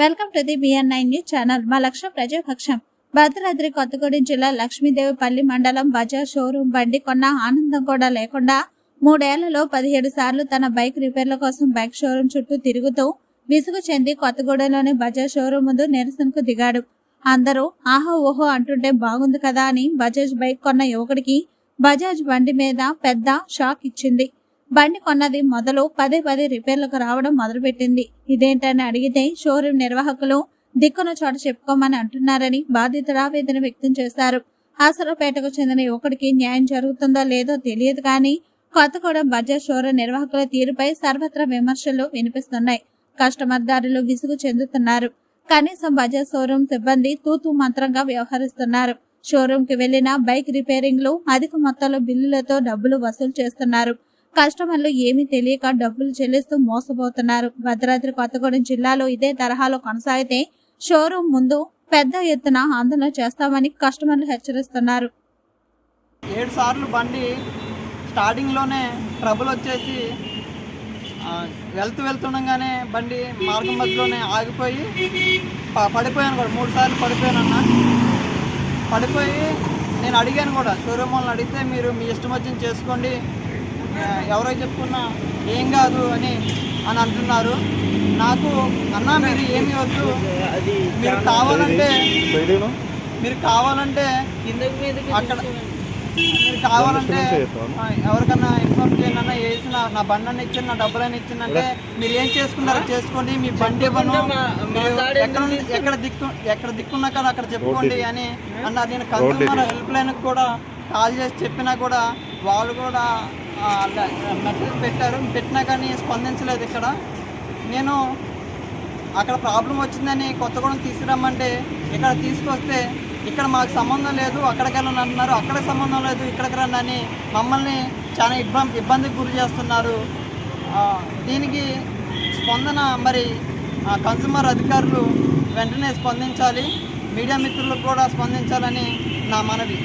Welcome to the BN nine news channel. మా లక్ష్యం ప్రజాపక్షం. భద్రాద్రి కొత్తగూడెం జిల్లా లక్ష్మీదేవిపల్లి మండలం బజాజ్ షోరూం బండి కొన్న ఆనందం కూడా లేకుండా మూడేళ్ళలో పదిహేడు సార్లు తన బైక్ రిపేర్ల కోసం బైక్ షోరూం చుట్టూ తిరుగుతూ విసుగు చెంది కొత్తగూడెంలోని బజాజ్ షోరూం ముందు నిరసనకు దిగాడు. అందరూ ఆహో ఓహో అంటుంటే బాగుంది కదా అని బజాజ్ బైక్ కొన్న యువకుడికి బజాజ్ బండి మీద పెద్ద షాక్ ఇచ్చింది. బండి కొన్నది మొదలు పదే పదే రిపేర్లకు రావడం మొదలుపెట్టింది. ఇదేంటని అడిగితే షోరూం నిర్వాహకులు దిక్కున చోట చెప్పుకోమని అంటున్నారని బాధితుడు ఆవేదన వ్యక్తం చేశారు. ఆసరాపేటకు చెందిన యువకుడికి న్యాయం జరుగుతుందో లేదో తెలియదు కానీ కొత్తగూడెం బజాజ్ షోరూం నిర్వాహకుల తీరుపై సర్వత్రా విమర్శలు వినిపిస్తున్నాయి. కస్టమర్దారులు విసుగు చెందుతున్నారు. కనీసం బజాజ్ షోరూం సిబ్బంది తూతూ మంత్రంగా వ్యవహరిస్తున్నారు. షోరూం కి వెళ్ళిన బైక్ రిపేరింగ్లు అధిక మొత్తంలో బిల్లులతో డబ్బులు వసూలు చేస్తున్నారు. కస్టమర్లు ఏమీ తెలియక డబ్బులు చెల్లిస్తూ మోసపోతున్నారు. భద్రాద్రి కొత్తగూడెం జిల్లాలో ఇదే తరహాలో కొనసాగితే షోరూం ముందు పెద్ద ఎత్తున ఆందోళన చేస్తామని కస్టమర్లు హెచ్చరిస్తున్నారు. ఏడు సార్లు బండి స్టార్టింగ్లోనే ట్రబుల్ వచ్చేసి వెళ్తూ వెళ్తుండగానే బండి మార్గం మధ్యలోనే ఆగిపోయి పడిపోయాను కూడా. మూడు సార్లు పడిపోయాను అన్న. పడిపోయి నేను అడిగాను కూడా షోరూమ్ వాళ్ళని అడిగితే మీరు మీ ఇష్టం వచ్చింది చేసుకోండి ఎవరో చెప్పుకున్నా ఏం కాదు అని అని అంటున్నారు. నాకు అన్న మీరు ఏమి వద్దు. మీరు కావాలంటే మీరు కావాలంటే అక్కడ మీరు కావాలంటే ఎవరికన్నా ఇన్ఫార్మ్ చేయండి అన్న వేసి నా బండి అన్న ఇచ్చింది నా డబ్బులని ఇచ్చిందంటే మీరు ఏం చేసుకున్నారో చేసుకోండి. మీ బండి ఇవ్వను. ఎక్కడ ఎక్కడ దిక్కు ఎక్కడ దిక్కున్నా కదా అక్కడ చెప్పుకోండి అని అన్నారు. నేను కన్సూమర్ హెల్ప్ లైన్ కూడా కాల్ చేసి చెప్పినా కూడా వాళ్ళు కూడా మెసేజ్ పెట్టారు. పెట్టినా కానీ స్పందించలేదు ఇక్కడ. నేను అక్కడ ప్రాబ్లం వచ్చిందని కొత్తగూడెం తీసుకురమ్మంటే ఇక్కడ తీసుకొస్తే ఇక్కడ మాకు సంబంధం లేదు అక్కడికి వెళ్ళని అంటున్నారు. అక్కడ సంబంధం లేదు ఇక్కడికి రండి మమ్మల్ని చాలా ఇబ్బంది ఇబ్బందికి గురి చేస్తున్నారు. దీనికి స్పందన మరి కన్సూమర్ అధికారులు వెంటనే స్పందించాలి. మీడియా మిత్రులకు కూడా స్పందించాలని నా మనవి.